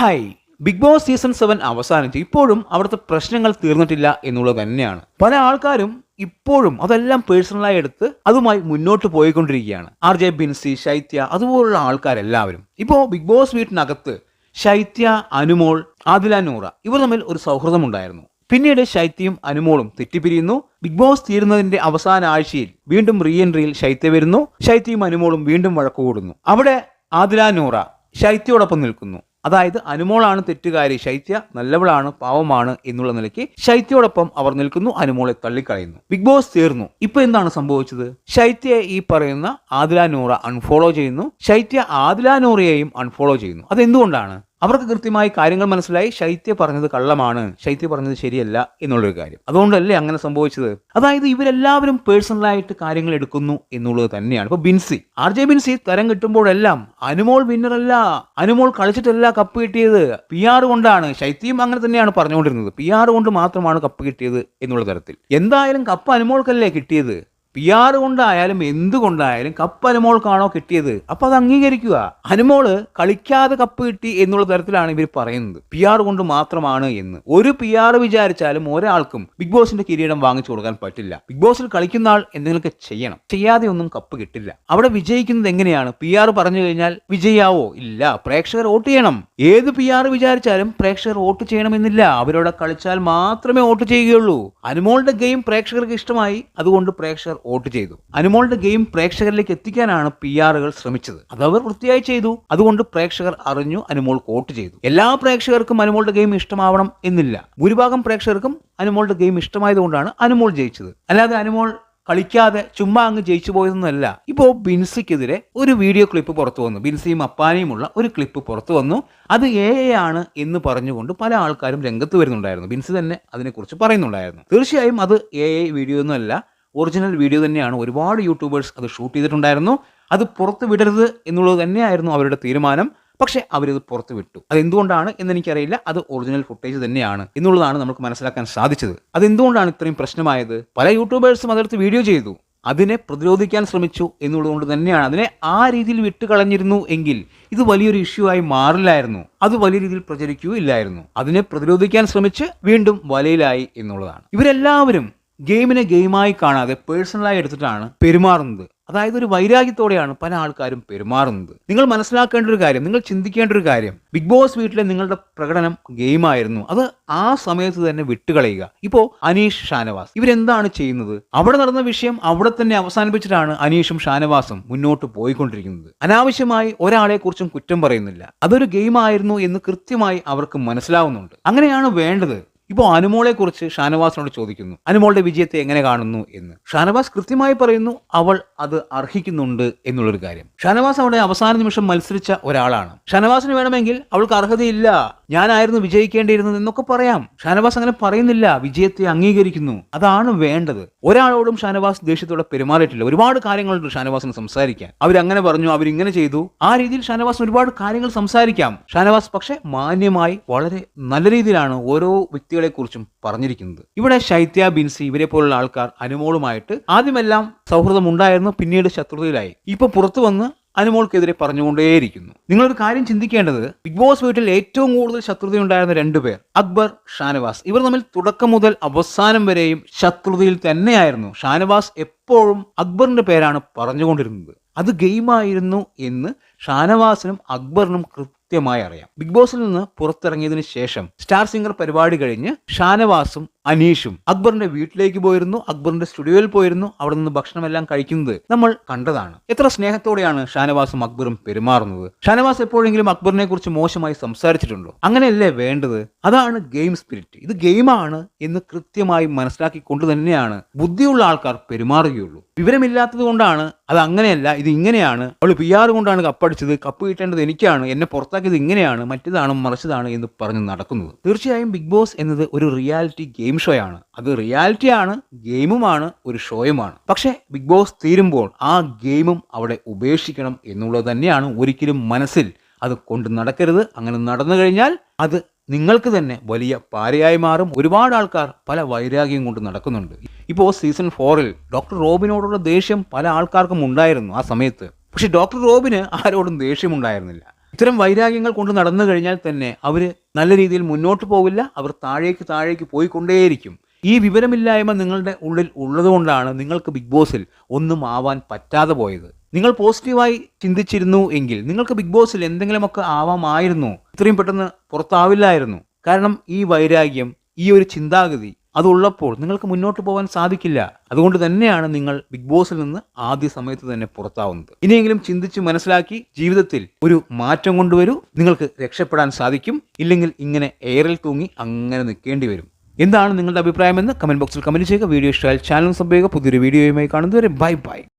Hi. Bigg Boss season seven അവസാനിച്ച്. ഇപ്പോഴും അവിടുത്തെ പ്രശ്നങ്ങൾ തീർന്നിട്ടില്ല എന്നുള്ളത് തന്നെയാണ്. പല ആൾക്കാരും ഇപ്പോഴും അതെല്ലാം പേഴ്സണലായി എടുത്ത് അതുമായി മുന്നോട്ട് പോയിക്കൊണ്ടിരിക്കുകയാണ്. ആർ ജെ ബിൻസി ശൈത്യ അതുപോലുള്ള ആൾക്കാരെല്ലാവരും. ഇപ്പോൾ ബിഗ് ബോസ് വീട്ടിനകത്ത് ശൈത്യ അനുമോൾ ആദില നൂറ ഇവർ തമ്മിൽ ഒരു സൗഹൃദമുണ്ടായിരുന്നു. പിന്നീട് ശൈത്യയും അനുമോളും തെറ്റിപ്പിരിയുന്നു. ബിഗ് ബോസ് തീരുന്നതിന്റെ അവസാന ആഴ്ചയിൽ വീണ്ടും റീ എൻട്രിയിൽ ശൈത്യ വരുന്നു. ശൈത്യയും അനുമോളും വീണ്ടും വഴക്കുകൂടുന്നു അവിടെ ആദില നൂറ ശൈത്യയോടൊപ്പം നിൽക്കുന്നു. അതായത് അനുമോളാണ് തെറ്റുകാരി ശൈത്യ നല്ലവളാണ് പാവമാണ് എന്നുള്ള നിലയ്ക്ക് ശൈത്യയോടൊപ്പം അവർ നിൽക്കുന്നു അനുമോളെ തള്ളിക്കളയുന്നു. ബിഗ് ബോസ് തീർന്നു. ഇപ്പൊ എന്താണ് സംഭവിച്ചത്? ശൈത്യയെ ഈ പറയുന്ന ആദില നൂറ അൺഫോളോ ചെയ്യുന്നു. ശൈത്യ ആദില നൂറയെയും അൺഫോളോ ചെയ്യുന്നു. അതെന്തുകൊണ്ടാണ്? അവർക്ക് കൃത്യമായി കാര്യങ്ങൾ മനസ്സിലായി. ശൈത്യ പറഞ്ഞത് കള്ളമാണ്. ശൈത്യ പറഞ്ഞത് ശരിയല്ല എന്നുള്ളൊരു കാര്യം. അതുകൊണ്ടല്ലേ അങ്ങനെ സംഭവിച്ചത്? അതായത് ഇവരെല്ലാവരും പേഴ്സണലായിട്ട് കാര്യങ്ങൾ എടുക്കുന്നു എന്നുള്ളത് തന്നെയാണ്. ഇപ്പൊ ബിൻസി. ആർ ജെ ബിൻസി തരം കിട്ടുമ്പോഴെല്ലാം അനുമോൾ വിന്നറല്ല അനുമോൾ കളിച്ചിട്ടല്ല കപ്പ് കിട്ടിയത്. പി ആർ കൊണ്ടാണ്. ശൈത്യം അങ്ങനെ തന്നെയാണ് പറഞ്ഞുകൊണ്ടിരുന്നത്. പി ആർ കൊണ്ട് മാത്രമാണ് കപ്പ് കിട്ടിയത് എന്നുള്ള തരത്തിൽ. എന്തായാലും കപ്പ് അനുമോൾക്കല്ലേ കിട്ടിയത്? പി ആർ കൊണ്ടായാലും എന്തുകൊണ്ടായാലും കപ്പ് അനുമോൾക്കാണോ കിട്ടിയത്. അപ്പൊ അത് അംഗീകരിക്കുക. അനുമോൾ കളിക്കാതെ കപ്പ് കിട്ടി എന്നുള്ള തരത്തിലാണ് ഇവർ പറയുന്നത്. പി ആർ കൊണ്ട് മാത്രമാണ് എന്ന്. ഒരു പി ആർ വിചാരിച്ചാലും ഒരാൾക്കും ബിഗ് ബോസിന്റെ കിരീടം വാങ്ങിച്ചു കൊടുക്കാൻ പറ്റില്ല. ബിഗ് ബോസിൽ കളിക്കുന്ന ആൾ എന്തെങ്കിലുമൊക്കെ ചെയ്യണം. ചെയ്യാതെ ഒന്നും കപ്പ് കിട്ടില്ല. അവിടെ വിജയിക്കുന്നത് എങ്ങനെയാണ്? പി ആർ പറഞ്ഞു കഴിഞ്ഞാൽ വിജയാവോ? ഇല്ല. പ്രേക്ഷകർ വോട്ട് ചെയ്യണം. ഏത് പി ആർ വിചാരിച്ചാലും പ്രേക്ഷകർ വോട്ട് ചെയ്യണമെന്നില്ല. അവരോട് കളിച്ചാൽ മാത്രമേ വോട്ട് ചെയ്യുകയുള്ളൂ. അനുമോളുടെ ഗെയിം പ്രേക്ഷകർക്ക് ഇഷ്ടമായി. അതുകൊണ്ട് പ്രേക്ഷകർ വോട്ട് ചെയ്തു. അനുമോളുടെ ഗെയിം പ്രേക്ഷകരിലേക്ക് എത്തിക്കാനാണ് പി ആറുകൾ ശ്രമിച്ചത്. അത് അവർ വൃത്തിയായി ചെയ്തു. അതുകൊണ്ട് പ്രേക്ഷകർ അറിഞ്ഞു അനുമോൾ വോട്ട് ചെയ്തു. എല്ലാ പ്രേക്ഷകർക്കും അനുമോളുടെ ഗെയിം ഇഷ്ടമാവണം എന്നില്ല. ഭൂരിഭാഗം പ്രേക്ഷകർക്കും അനുമോളുടെ ഗെയിം ഇഷ്ടമായതുകൊണ്ടാണ് അനുമോൾ ജയിച്ചത്. അല്ലാതെ അനുമോൾ കളിക്കാതെ ചുമ്മാ അങ്ങ് ജയിച്ചു പോയതൊന്നുമല്ല. ഇപ്പോൾ ബിൻസിക്കെതിരെ ഒരു വീഡിയോ ക്ലിപ്പ് പുറത്തു വന്നു. ബിൻസിയും അപ്പാനിയുമുള്ള ഒരു ക്ലിപ്പ് പുറത്തു വന്നു. അത് എ ആണ് എന്ന് പറഞ്ഞുകൊണ്ട് പല ആൾക്കാരും രംഗത്ത് വരുന്നുണ്ടായിരുന്നു. ബിൻസി തന്നെ അതിനെക്കുറിച്ച് പറയുന്നുണ്ടായിരുന്നു. തീർച്ചയായും അത് എ വീഡിയോ ഒന്നുമല്ല. ഒറിജിനൽ വീഡിയോ തന്നെയാണ് ഒരുപാട് യൂട്യൂബേഴ്സ് അത് ഷൂട്ട് ചെയ്തിട്ടുണ്ടായിരുന്നു. അത് പുറത്ത് വിടരുത് എന്നുള്ളത് തന്നെയായിരുന്നു അവരുടെ തീരുമാനം. പക്ഷേ അവരിത് പുറത്ത് വിട്ടു. അതെന്തുകൊണ്ടാണ് എന്ന് എനിക്കറിയില്ല അത് ഒറിജിനൽ ഫുട്ടേജ് തന്നെയാണ് എന്നുള്ളതാണ് നമുക്ക് മനസ്സിലാക്കാൻ സാധിച്ചത്. അതെന്തുകൊണ്ടാണ് ഇത്രയും പ്രശ്നമായത്? പല യൂട്യൂബേഴ്സും അതെടുത്ത് വീഡിയോ ചെയ്തു. അതിനെ പ്രതിരോധിക്കാൻ ശ്രമിച്ചു എന്നുള്ളതുകൊണ്ട് തന്നെയാണ്. അതിനെ ആ രീതിയിൽ വിട്ടുകളഞ്ഞിരുന്നു എങ്കിൽ ഇത് വലിയൊരു ഇഷ്യൂ ആയി മാറില്ലായിരുന്നു. അത് വലിയ രീതിയിൽ പ്രചരിക്കുകയില്ലായിരുന്നു. അതിനെ പ്രതിരോധിക്കാൻ ശ്രമിച്ച് വീണ്ടും വലയിലായി എന്നുള്ളതാണ്. ഇവരെല്ലാവരും ഗെയിമിനെ ഗെയിമായി കാണാതെ പേഴ്സണലായി എടുത്തിട്ടാണ് പെരുമാറുന്നത്. അതായത് ഒരു വൈരാഗ്യത്തോടെയാണ് പല ആൾക്കാരും പെരുമാറുന്നത്. നിങ്ങൾ മനസ്സിലാക്കേണ്ട ഒരു കാര്യം നിങ്ങൾ ചിന്തിക്കേണ്ട ഒരു കാര്യം ബിഗ് ബോസ് വീട്ടിലെ നിങ്ങളുടെ പ്രകടനം ഗെയിമായിരുന്നു. അത് ആ സമയത്ത് തന്നെ വിട്ടുകളയുക. ഇപ്പോ അനീഷ് ഷാനവാസ് ഇവരെന്താണ് ചെയ്യുന്നത്? അവിടെ നടന്ന വിഷയം അവിടെ തന്നെ അവസാനിപ്പിച്ചിട്ടാണ് അനീഷും ഷാനവാസും മുന്നോട്ട് പോയിക്കൊണ്ടിരിക്കുന്നത്. അനാവശ്യമായി ഒരാളെ കുറിച്ചും കുറ്റം പറയുന്നില്ല. അതൊരു ഗെയിമായിരുന്നു എന്ന് കൃത്യമായി അവർക്ക് മനസ്സിലാവുന്നുണ്ട്. അങ്ങനെയാണ് വേണ്ടത്. ഇപ്പോൾ അനുമോളെ കുറിച്ച് ഷാനവാസിനോട് ചോദിക്കുന്നു. അനുമോളുടെ വിജയത്തെ എങ്ങനെ കാണുന്നു എന്ന്. ഷാനവാസ് കൃത്യമായി പറയുന്നു അവൾ അത് അർഹിക്കുന്നുണ്ട് എന്നുള്ളൊരു കാര്യം. ഷാനവാസ് അവിടെ അവസാന നിമിഷം മത്സരിച്ച ഒരാളാണ്. ഷാനവാസിന് വേണമെങ്കിൽ അവൾക്ക് അർഹതയില്ല ഞാനായിരുന്നു വിജയിക്കേണ്ടിയിരുന്നത് എന്നൊക്കെ പറയാം. ഷാനവാസ് അങ്ങനെ പറയുന്നില്ല. വിജയത്തെ അംഗീകരിക്കുന്നു. അതാണ് വേണ്ടത്. ഒരാളോടും ഷാനവാസ് ദേഷ്യത്തോടെ പെരുമാറിയിട്ടില്ല. ഒരുപാട് കാര്യങ്ങളുണ്ട് ഷാനവാസിന് സംസാരിക്കാൻ. അവരങ്ങനെ പറഞ്ഞു അവരിങ്ങനെ ചെയ്തു. ആ രീതിയിൽ ഷാനവാസ് ഒരുപാട് കാര്യങ്ങൾ സംസാരിക്കാം. ഷാനവാസ് പക്ഷെ മാന്യമായി വളരെ നല്ല രീതിയിലാണ് ഓരോ വ്യക്തികളെ കുറിച്ചും പറഞ്ഞിരിക്കുന്നത്. ഇവിടെ ശൈത്യ ബിൻസി ഇവരെ പോലുള്ള ആൾക്കാർ അനുമോളുമായിട്ട് ആദ്യമെല്ലാം സൗഹൃദം ഉണ്ടായിരുന്നു പിന്നീട് ശത്രുതയിലായി. ഇപ്പൊ പുറത്തു വന്ന് അനുമോൾക്കെതിരെ പറഞ്ഞുകൊണ്ടേയിരിക്കുന്നു. നിങ്ങളൊരു കാര്യം ചിന്തിക്കേണ്ടത് ബിഗ് ബോസ് വീട്ടിൽ ഏറ്റവും കൂടുതൽ ശത്രുതയുണ്ടായിരുന്ന രണ്ടുപേർ അക്ബർ ഷാനവാസ്. ഇവർ തമ്മിൽ തുടക്കം മുതൽ അവസാനം വരെയും ശത്രുതയിൽ തന്നെയായിരുന്നു. ഷാനവാസ് എപ്പോഴും അക്ബറിന്റെ പേരാണ് പറഞ്ഞുകൊണ്ടിരുന്നത്. അത് ഗെയിമായിരുന്നു എന്ന് ഷാനവാസിനും അക്ബറിനും കൃത്യമായി അറിയാം. ബിഗ് ബോസിൽ നിന്ന് പുറത്തിറങ്ങിയതിനു ശേഷം സ്റ്റാർ സിംഗർ പരിപാടി കഴിഞ്ഞ് ഷാനവാസും അനീഷും. അക്ബറിന്റെ വീട്ടിലേക്ക് പോയിരുന്നു. അക്ബറിന്റെ സ്റ്റുഡിയോയിൽ പോയിരുന്നു. അവിടെ നിന്ന് ഭക്ഷണമെല്ലാം കഴിക്കുന്നത് നമ്മൾ കണ്ടതാണ്. എത്ര സ്നേഹത്തോടെയാണ് ഷാനവാസും അക്ബറും പെരുമാറുന്നത്. ഷാനവാസ് എപ്പോഴെങ്കിലും അക്ബറിനെ കുറിച്ച് മോശമായി സംസാരിച്ചിട്ടുണ്ടോ? അങ്ങനെയല്ലേ വേണ്ടത്? അതാണ് ഗെയിം സ്പിരിറ്റ്. ഇത് ഗെയിമാണ് എന്ന് കൃത്യമായി മനസ്സിലാക്കിക്കൊണ്ട് തന്നെയാണ് ബുദ്ധിയുള്ള ആൾക്കാർ പെരുമാറുകയുള്ളൂ. വിവരമില്ലാത്തത് കൊണ്ടാണ് അത് അങ്ങനെയല്ല ഇത് ഇങ്ങനെയാണ്. അവൾ പി ആർ കൊണ്ടാണ് കപ്പടിച്ചത് കപ്പ് കിട്ടേണ്ടത് എനിക്കാണ്. എന്നെ പുറത്താക്കിയത് ഇങ്ങനെയാണ്. മറ്റേതാണ് മറിച്ചതാണ് എന്ന് പറഞ്ഞ് നടക്കുന്നത്. തീർച്ചയായും ബിഗ് ബോസ് എന്നത് ഒരു റിയാലിറ്റി ഗെയിം ഷോയാണ്. അത് റിയാലിറ്റിയാണ് ഗെയിമുമാണ് ഒരു ഷോയുമാണ്. പക്ഷേ ബിഗ് ബോസ് തീരുമ്പോൾ ആ ഗെയിമും അവിടെ ഉപേക്ഷിക്കണം എന്നുള്ളത് തന്നെയാണ് ഒരിക്കലും മനസ്സിൽ അത് കൊണ്ട് നടക്കരുത്. അങ്ങനെ നടന്നു കഴിഞ്ഞാൽ അത് നിങ്ങൾക്ക് തന്നെ വലിയ പാരയായി മാറും. ഒരുപാട് ആൾക്കാർ പല വൈരാഗ്യം കൊണ്ട് നടക്കുന്നുണ്ട്. ഇപ്പോൾ സീസൺ ഫോറിൽ ഡോക്ടർ റോബിനോടുള്ള ദേഷ്യം പല ആൾക്കാർക്കും ഉണ്ടായിരുന്നു ആ സമയത്ത്. പക്ഷെ ഡോക്ടർ റോബിന് ആരോടും ദേഷ്യമുണ്ടായിരുന്നില്ല. ഇത്തരം വൈരാഗ്യങ്ങൾ കൊണ്ട് നടന്നു കഴിഞ്ഞാൽ തന്നെ അവർ നല്ല രീതിയിൽ മുന്നോട്ട് പോകില്ല അവർ താഴേക്ക് താഴേക്ക് പോയിക്കൊണ്ടേയിരിക്കും. ഈ വിവരമില്ലായ്മ നിങ്ങളുടെ ഉള്ളിൽ ഉള്ളതുകൊണ്ടാണ് നിങ്ങൾക്ക് ബിഗ് ബോസിൽ ഒന്നും ആവാൻ പറ്റാതെ പോയത്. നിങ്ങൾ പോസിറ്റീവായി ചിന്തിച്ചിരുന്നു എങ്കിൽ നിങ്ങൾക്ക് ബിഗ് ബോസിൽ എന്തെങ്കിലുമൊക്കെ ആവാമായിരുന്നു. ഇത്രയും പെട്ടെന്ന് പുറത്താവില്ലായിരുന്നു. കാരണം ഈ വൈരാഗ്യം ഈ ഒരു ചിന്താഗതി അതുള്ളപ്പോൾ നിങ്ങൾക്ക് മുന്നോട്ട് പോകാൻ സാധിക്കില്ല. അതുകൊണ്ട് തന്നെയാണ് നിങ്ങൾ ബിഗ് ബോസിൽ നിന്ന് ആദ്യ സമയത്ത് തന്നെ പുറത്താവുന്നത്. ഇനിയെങ്കിലും ചിന്തിച്ച് മനസ്സിലാക്കി ജീവിതത്തിൽ ഒരു മാറ്റം കൊണ്ടുവരൂ. നിങ്ങൾക്ക് രക്ഷപ്പെടാൻ സാധിക്കും. ഇല്ലെങ്കിൽ ഇങ്ങനെ എയറിൽ തൂങ്ങി അങ്ങനെ നിൽക്കേണ്ടി വരും. എന്താണ് നിങ്ങളുടെ അഭിപ്രായമെന്ന് കമന്റ് ബോക്സിൽ കമന്റ് ചെയ്യുക. വീഡിയോ ഇഷ്ടമായാൽ ചാനൽ സംഭവിക്കുക പുതിയൊരു വീഡിയോയുമായി കാണുന്നതുവരെ ബൈ ബൈ.